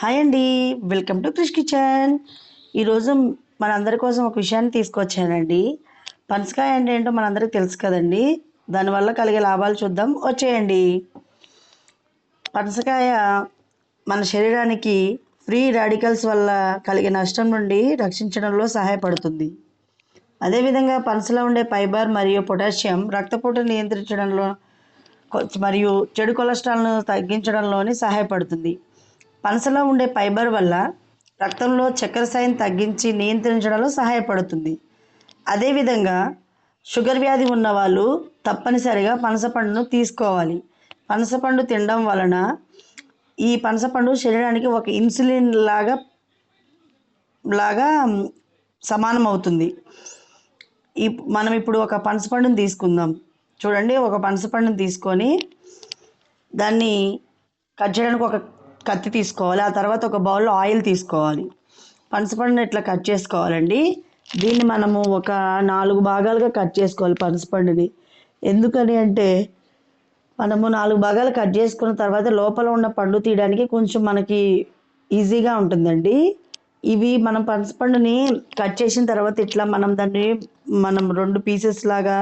Hi అండి. Welcome to Krish kitchen ఈరోజు మనందరి కోసం ఒక విషయాన్ని తీసుకొచ్చానండి. పనసకాయ అంటే ఏంటో మనందరికీ తెలుసు కదండి. దానివల్ల కలిగే లాభాలు చూద్దాం. వచ్చేయండి. పనసకాయ మన శరీరానికి ఫ్రీ రాడికల్స్ వల్ల కలిగే నష్టం నుండి రక్షించడంలో సహాయపడుతుంది. అదేవిధంగా పనసలో ఉండే ఫైబర్ మరియు పొటాషియం రక్తపోటు నియంత్రించడంలో మరియు చెడు కొలెస్ట్రాల్ను తగ్గించడంలోని సహాయపడుతుంది. పనసలో ఉండే ఫైబర్ వల్ల రక్తంలో చక్కెర స్థాయిని తగ్గించి నియంత్రించడంలో సహాయపడుతుంది. అదేవిధంగా షుగర్ వ్యాధి ఉన్నవాళ్ళు తప్పనిసరిగా పనసపండును తీసుకోవాలి. పనసపండు తినడం వలన ఈ పనసపండు శరీరానికి ఒక ఇన్సులిన్ లాగా లాగా సమానం అవుతుంది. ఈ మనం ఇప్పుడు ఒక పనసపండును తీసుకుందాం. చూడండి ఒక పనసపండును తీసుకొని దాన్ని కట్ చేయడానికి ఒక కత్తి తీసుకోవాలి. ఆ తర్వాత ఒక బౌల్లో ఆయిల్ తీసుకోవాలి. పనసపండుని ఇట్లా కట్ చేసుకోవాలండి? దీన్ని మనము ఒక నాలుగు భాగాలుగా కట్ చేసుకోవాలి పనసపండుని ఎందుకని అంటే మనము నాలుగు భాగాలు కట్ చేసుకున్న తర్వాత లోపల ఉన్న పండు తీయడానికి కొంచెం మనకి ఈజీగా ఉంటుందండి. ఇవి మనం పనసపండుని కట్ చేసిన తర్వాత ఇట్లా మనం దాన్ని మనం రెండు పీసెస్ లాగా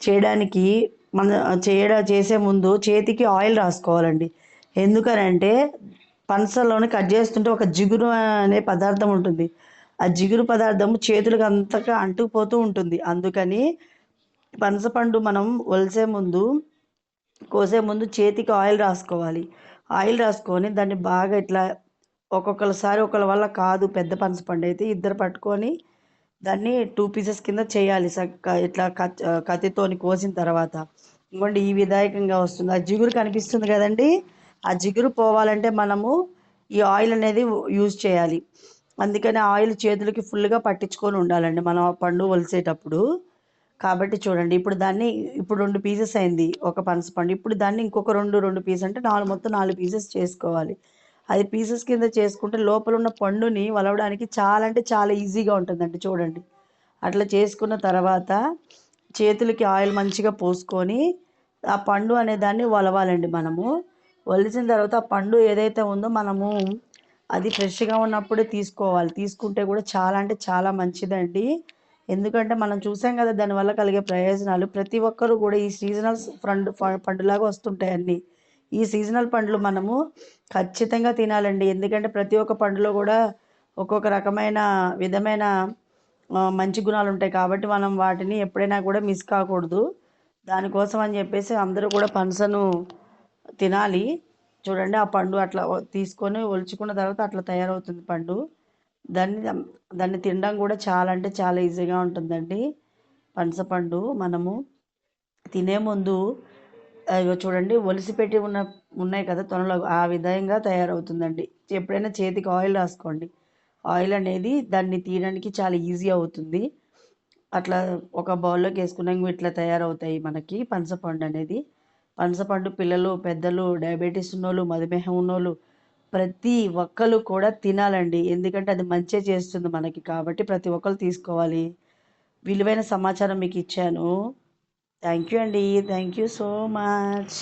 చేయడానికి మన చేయడ చేసే ముందు చేతికి ఆయిల్ రాసుకోవాలండి. ఎందుకనంటే పనసలోని కట్ చేస్తుంటే ఒక జిగురు అనే పదార్థం ఉంటుంది. ఆ జిగురు పదార్థం చేతులకు అంతగా అంటుకుపోతూ ఉంటుంది. అందుకని పనసపండు మనం ఒలిసే ముందు కోసే ముందు చేతికి ఆయిల్ రాసుకోవాలి. ఆయిల్ రాసుకొని దాన్ని బాగా ఇట్లా ఒక్కొక్కసారి ఒకళ్ళ వల్ల కాదు పెద్ద పనసపండు అయితే ఇద్దరు పట్టుకొని దాన్ని టూ పీసెస్ కింద చేయాలి. ఇట్లా కత్తితోని కోసిన తర్వాత. ఇంకోండి ఈ విధాయకంగా వస్తుంది. ఆ జిగురు కనిపిస్తుంది కదండి? ఆ జిగురు పోవాలంటే మనము ఈ ఆయిల్ అనేది యూజ్ చేయాలి. అందుకని ఆయిల్ చేతులకి ఫుల్గా పట్టించుకొని ఉండాలండి. మనం పండు వలిసేటప్పుడు. కాబట్టి చూడండి ఇప్పుడు దాన్ని ఇప్పుడు రెండు పీసెస్ అయింది. ఒక పనస పండు. ఇప్పుడు దాన్ని ఇంకొక రెండు రెండు పీస్ అంటే నాలుగు మొత్తం నాలుగు పీసెస్ చేసుకోవాలి. అది పీసెస్ కింద చేసుకుంటే లోపల ఉన్న పండుని వలవడానికి చాలా అంటే చాలా ఈజీగా ఉంటుందండి చూడండి. అట్లా చేసుకున్న తర్వాత చేతులకి ఆయిల్ మంచిగా పోసుకొని ఆ పండు అనే దాన్ని వలవాలండి మనము. వలిసిన తర్వాత పండు ఏదైతే ఉందో మనము అది ఫ్రెష్గా ఉన్నప్పుడే తీసుకోవాలి. తీసుకుంటే కూడా చాలా అంటే చాలా మంచిదండి. ఎందుకంటే మనం చూసాం కదా దానివల్ల కలిగే ప్రయోజనాలు. ప్రతి ఒక్కరూ కూడా ఈ సీజనల్ పండు పండులాగా వస్తుంటాయన్నీ ఈ సీజనల్ పండ్లు మనము ఖచ్చితంగా తినాలండి. ఎందుకంటే ప్రతి ఒక్క పండులో కూడా ఒక్కొక్క రకమైన విధమైన మంచి గుణాలు ఉంటాయి. కాబట్టి మనం వాటిని ఎప్పుడైనా కూడా మిస్ కాకూడదు. దానికోసం అని చెప్పేసి అందరూ కూడా పనసను తినాలి. చూడండి ఆ పండు అట్లా తీసుకొని ఒలుచుకున్న తర్వాత అట్లా తయారవుతుంది పండు. దాన్ని దాన్ని తినడం కూడా చాలా అంటే చాలా ఈజీగా ఉంటుందండి. పనసపండు మనము తినే ముందు చూడండి ఒలిసి పెట్టి ఉన్న ఉన్నాయి కదా తొనలో ఆ విధంగా తయారవుతుందండి. ఎప్పుడైనా చేతికి ఆయిల్ రాసుకోండి. ఆయిల్ అనేది దాన్ని తీయడానికి చాలా ఈజీ అవుతుంది. అట్లా ఒక బౌల్లోకి వేసుకున్నాక ఇట్లా తయారవుతాయి మనకి పనసపండు అనేది. పనసపండు పిల్లలు పెద్దలు డయాబెటీస్ ఉన్నోళ్ళు మధుమేహం ఉన్నోళ్ళు ప్రతి ఒక్కరు కూడా తినాలండి. ఎందుకంటే అది మంచి చేస్తుంది మనకి. కాబట్టి ప్రతి ఒక్కరు తీసుకోవాలి. విలువైన సమాచారం మీకు ఇచ్చాను. థ్యాంక్ యూ అండి. Thank you so much.